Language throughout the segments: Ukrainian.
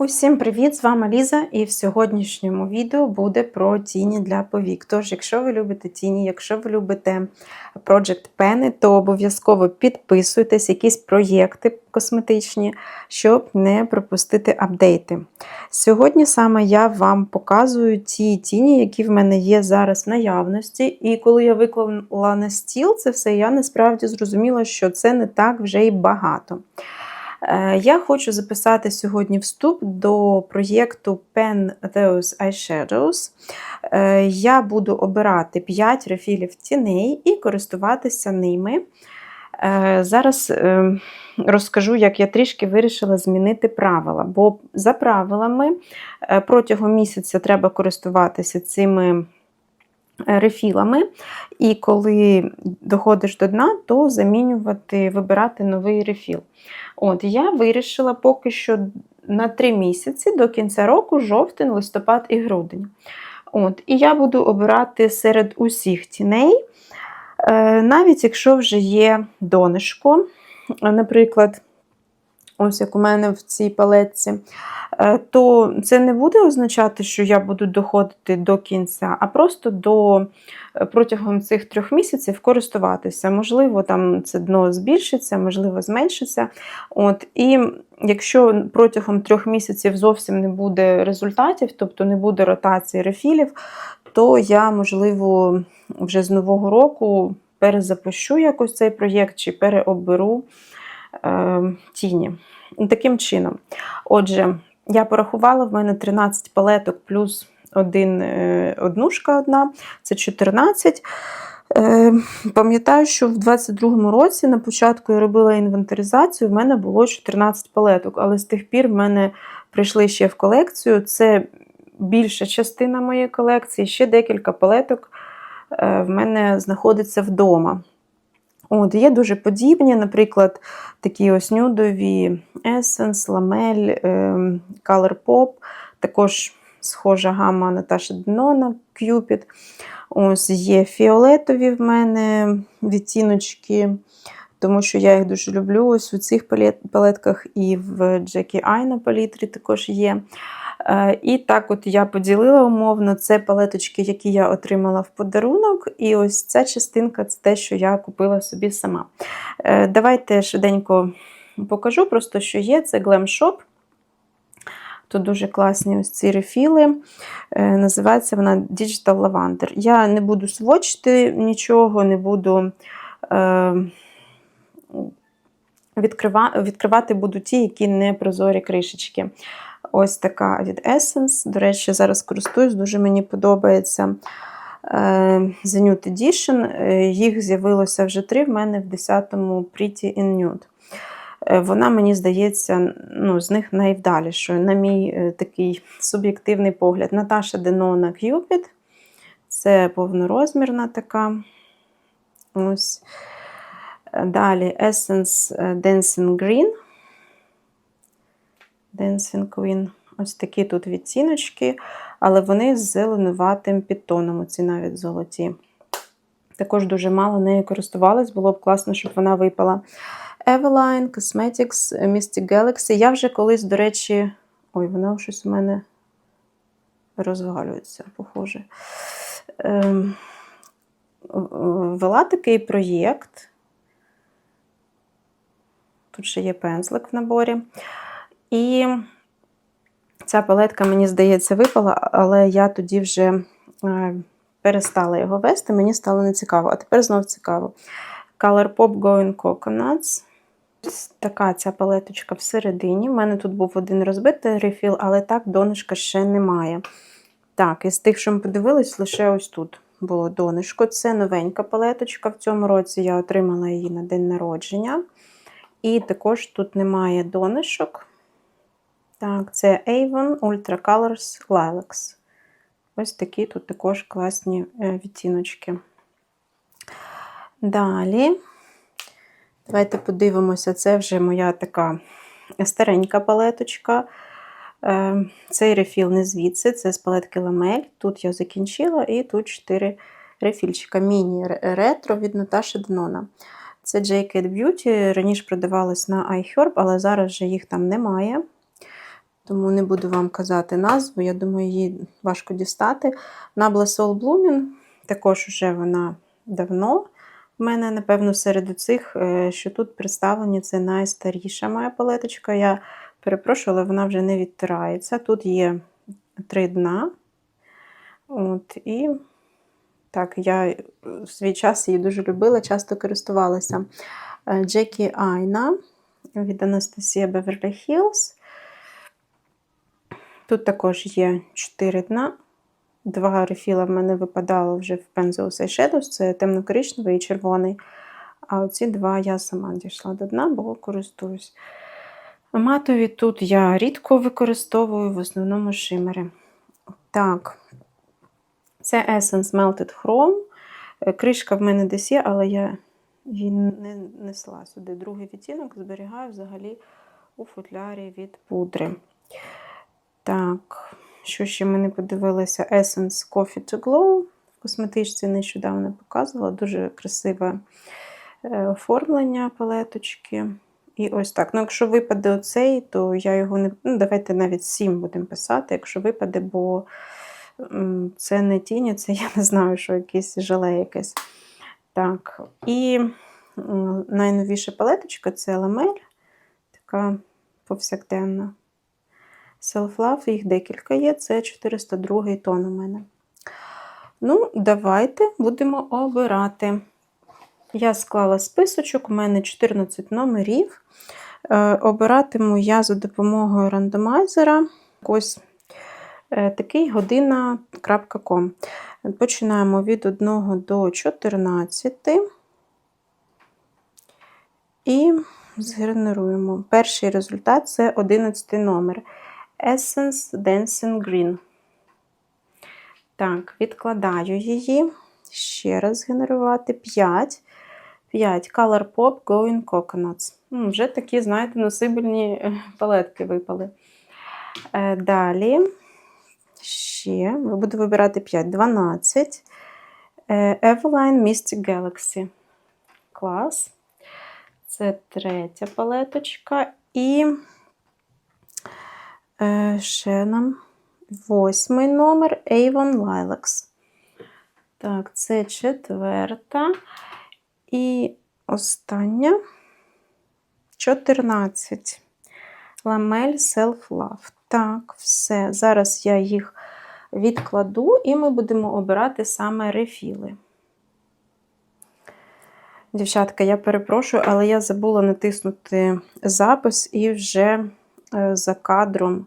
Усім привіт! З вами Ліза, і в сьогоднішньому відео буде про тіні для повік. Тож, якщо ви любите тіні, якщо ви любите Project Pen, то обов'язково підписуйтесь, якісь проєкти косметичні, щоб не пропустити апдейти. Сьогодні саме я вам показую ті тіні, які в мене є зараз в наявності. І коли я виклала на стіл це все, я насправді зрозуміла, що це не так вже й багато. Е, Я хочу записати сьогодні вступ до проєкту Pen Those Eyeshadows. Е, Я буду обирати 5 рефілів тіней і користуватися ними. Е, Зараз розкажу, як я трішки вирішила змінити правила, бо за правилами протягом місяця треба користуватися цими рефілами, і коли доходиш до дна, то замінювати, вибирати новий рефіл. От, Я вирішила поки що на 3 місяці до кінця року жовтень, листопад і грудень. От, І я буду обирати серед усіх тіней, е, навіть якщо вже є донишко, наприклад, ось як у мене в цій палетці, е, то це не буде означати, що я буду доходити до кінця, а просто до е, протягом цих трьох місяців користуватися. Можливо, там це дно збільшиться, можливо, зменшиться. От, І якщо протягом трьох місяців зовсім не буде результатів, тобто не буде ротації рефілів, то я, можливо, вже з нового року перезапущу якось цей проєкт чи переоберу тіні. Таким чином. Отже, я порахувала, в мене 13 палеток плюс один, е, однушка одна, це 14. Е, Пам'ятаю, що в 22-му році на початку я робила інвентаризацію, в мене було 14 палеток, але з тих пір в мене прийшли ще в колекцію. Це більша частина моєї колекції, ще декілька палеток е, в мене знаходиться вдома. От, Є дуже подібні, наприклад, такі ось нюдові Essence, Lamel, ем, Color Pop, також схожа гама Наташа Денона, Cupid. Ось Є фіолетові в мене відтіночки, тому що я їх дуже люблю. Ось у цих палетках і в Джекі Ай на палітрі також є. Е, І так от я поділила умовно, це палеточки, які я отримала в подарунок. І ось ця частинка це те, що я купила собі сама. Е, Давайте швиденько покажу, просто що є. Це Glam Shop. Тут дуже класні ось ці рефіли. Е, Називається вона Digital Lavender. Я не буду свочити нічого, не буду. Відкрива... Відкривати буду ті, які не прозорі кришечки. Ось така від Essence. До речі, зараз користуюсь, дуже мені подобається The Nude Edition. Їх з'явилося вже три в мене в 10-му Pretty in Nude. Вона, мені здається, ну, з них найвдалішою, на мій е, такий суб'єктивний погляд. Наташа Денона Cupid. Це повнорозмірна така. Ось. Далі Essence Dancing Green. Dancing Queen. Ось такі тут відтіночки, але вони з зеленуватим підтоном, оці навіть золоті. Також дуже мало нею користувалась, було б класно, щоб вона випала. Eveline, Cosmetics, Mystic Galaxy. Я вже колись, до речі, ой, вона щось у мене розвалюється, похоже. Ем, вела такий проєкт. Тут ще є пензлик в наборі. І ця палетка, мені здається, випала, але я тоді вже е, перестала його вести, мені стало нецікаво. А тепер знов цікаво. Color Pop Going Coconuts. Така ця палеточка всередині. У мене тут був один розбитий рефіл, але так донышка ще немає. Так, із тих, що ми подивились, лише ось тут було донышко. Це новенька палеточка. В цьому році я отримала її на день народження. І також тут немає донишок. Так, це Avon Ultra Colors Lilacs. Ось такі тут також класні е, відтіночки. Далі, давайте подивимося, це вже моя така старенька палеточка. Е, цей рефіл не звідси, це з палетки Ламель. Тут я закінчила, і тут 4 рефільчика. Міні-ретро від Наташі Денона. Це J.K. Beauty. Раніше продавалось на iHerb, але зараз вже їх там немає. Тому не буду вам казати назву. Я думаю, її важко дістати. Nabla Soul Blooming, також вже вона давно. В мене, напевно, серед цих, що тут представлені, це найстаріша моя палеточка. Я перепрошую, але вона вже не відтирається. Тут є три дна. От, І так, я в свій час її дуже любила, часто користувалася. Джекі Айна від Анастасія Беверлі Хіллз. Тут також є 4 дна. Два рефіла в мене випадало вже в Pencil Eyeshadows, це темно-коричневий і червоний. А оці два я сама дійшла до дна, бо користуюсь. Матові тут я рідко використовую, в основному шимери. Так, це Essence Melted Chrome. Кришка в мене десь є, але я її не несла сюди. Другий відтінок зберігаю взагалі у футлярі від пудри. Що ще ми не подивилися? Essence Coffee to Glow. В косметичці нещодавно показувала. Дуже красиве е, оформлення палеточки. І ось так. Ну, якщо випаде оцей, то я його не. Ну, давайте навіть 7 будемо писати, якщо випаде, бо це не тіні, це я не знаю, що якесь желе якесь. Так, і найновіша палеточка це ламель, така повсякденна. Self-Love, їх декілька є, це 402 тон у мене. Ну, давайте будемо обирати. Я склала списочок, у мене 14 номерів. Е, обиратиму я за допомогою рандомайзера. Ось е, такий година.com. Починаємо від 1 до 14 і згенеруємо. Перший результат це 11 номер. Essence Dancing Green. Так, відкладаю її. Ще раз генерувати 5. 5. Color Pop Going Coconuts. Вже такі, знаєте, носибельні е, палетки випали. Е, далі ще буду вибирати 5, 12. Eveline Mystic Galaxy. Клас. Це третя палеточка. І е, ще нам восьмий номер Avon Lilacs. Так, це четверта. І остання 14. Ламель Self Love. Так, все. Зараз я їх відкладу, і ми будемо обирати саме рефіли. Дівчатка, я перепрошую, але я забула натиснути запис і вже е, за кадром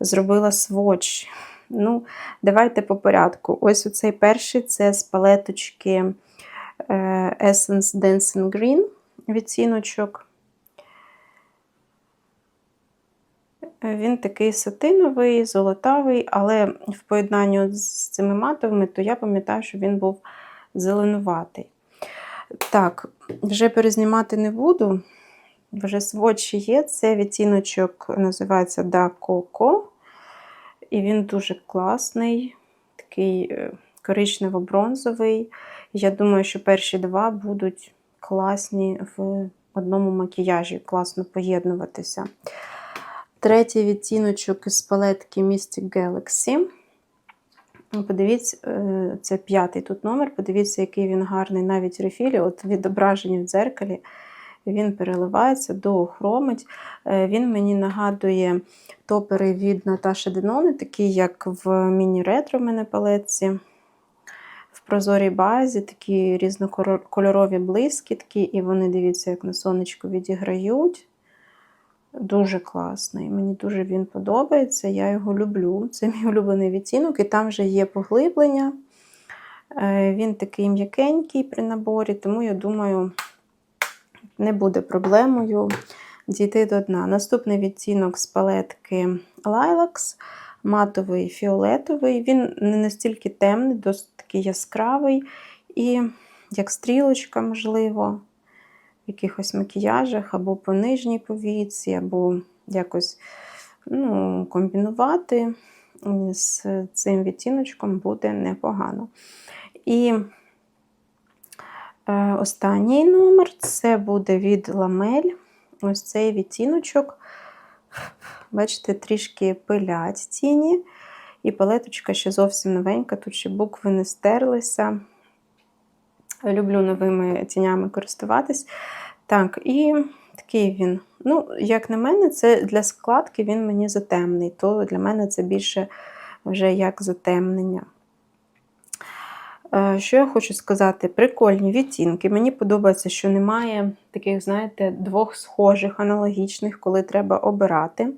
зробила сводч. Ну, Давайте по порядку. Ось оцей перший це з палеточки е, Essence Dancing Green відціночок. Він такий сатиновий, золотавий, але в поєднанні з цими матовими, то я пам'ятаю, що він був зеленуватий. Так, вже перезнімати не буду. Вже сводчі є. Це відтіночок називається Da Coco. І він дуже класний, такий е, коричнево-бронзовий. Я думаю, що перші два будуть класні в одному макіяжі, класно поєднуватися. Третій відтіночок із палетки Mystic Galaxy. Подивіться, е, це п'ятий тут номер. Подивіться, який він гарний навіть в рефілі. От відображення в дзеркалі він переливається, доохромить. Е, він мені нагадує топери від Наташі Денони, такі, як в міні-ретро в мене палетці. В прозорій базі такі різнокольорові блискітки, і вони, дивіться, як на сонечку відіграють. Дуже класний. Мені дуже він подобається, я його люблю. Це мій улюблений відтінок, і там вже є поглиблення. Е, він такий м'якенький при наборі, тому я думаю, не буде проблемою дійти до дна. Наступний відтінок з палетки Lilacs, матовий фіолетовий. Він не настільки темний, досить такий яскравий, і як стрілочка, можливо в якихось макіяжах, або по нижній повіці, або якось ну, комбінувати з цим відтіночком буде непогано. І останній номер це буде від ламель. Ось цей відтіночок Бачите, трішки пилять тіні. І палеточка ще зовсім новенька, тут ще букви не стерлися. Люблю новими тінями користуватись. Так, і такий він. Ну, як на мене, це для складки він мені затемний, то для мене це більше вже як затемнення. Е, Що я хочу сказати? Прикольні відтінки. Мені подобається, що немає таких, знаєте, двох схожих, аналогічних, коли треба обирати.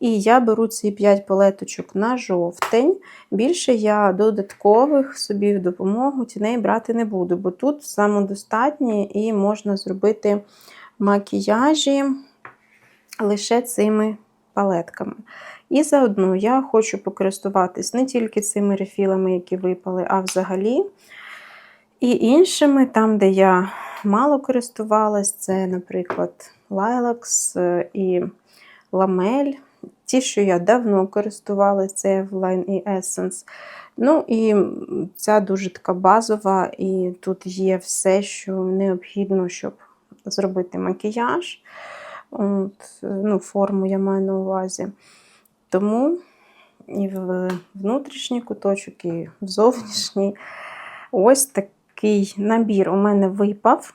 І я беру ці 5 палеточок на жовтень. Більше я додаткових собі в допомогу тіней брати не буду, бо тут самодостатні і можна зробити макіяжі лише цими палетками. І заодно я хочу покористуватись не тільки цими рефілами, які випали, а взагалі. І іншими, там, де я мало користувалась, це, наприклад, Lilacs е, і Ламель. Ті, що я давно користувалася, це Eveline і Essence. Ну і ця дуже така базова, і тут є все, що необхідно, щоб зробити макіяж. От, ну, Форму я маю на увазі. Тому і в внутрішній куточок, і в зовнішній. Ось такий набір у мене випав.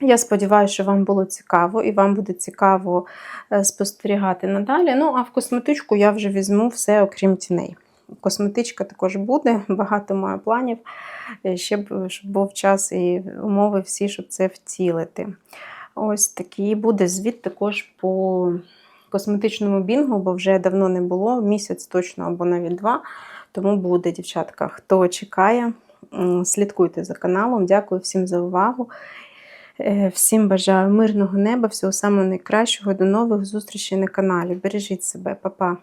Я сподіваюся, що вам було цікаво, і вам буде цікаво е, спостерігати надалі. Ну, а в косметичку я вже візьму все, окрім тіней. Косметичка також буде, багато маю планів, е, щоб був час і умови всі, щоб це втілити. Ось такий буде звіт також по косметичному бінгу, бо вже давно не було, місяць точно або навіть два. Тому буде, дівчатка, хто чекає, слідкуйте за каналом. Дякую всім за увагу. Е, Всім бажаю мирного неба, всього самого найкращого. До нових зустрічей на каналі. Бережіть себе, Па-па.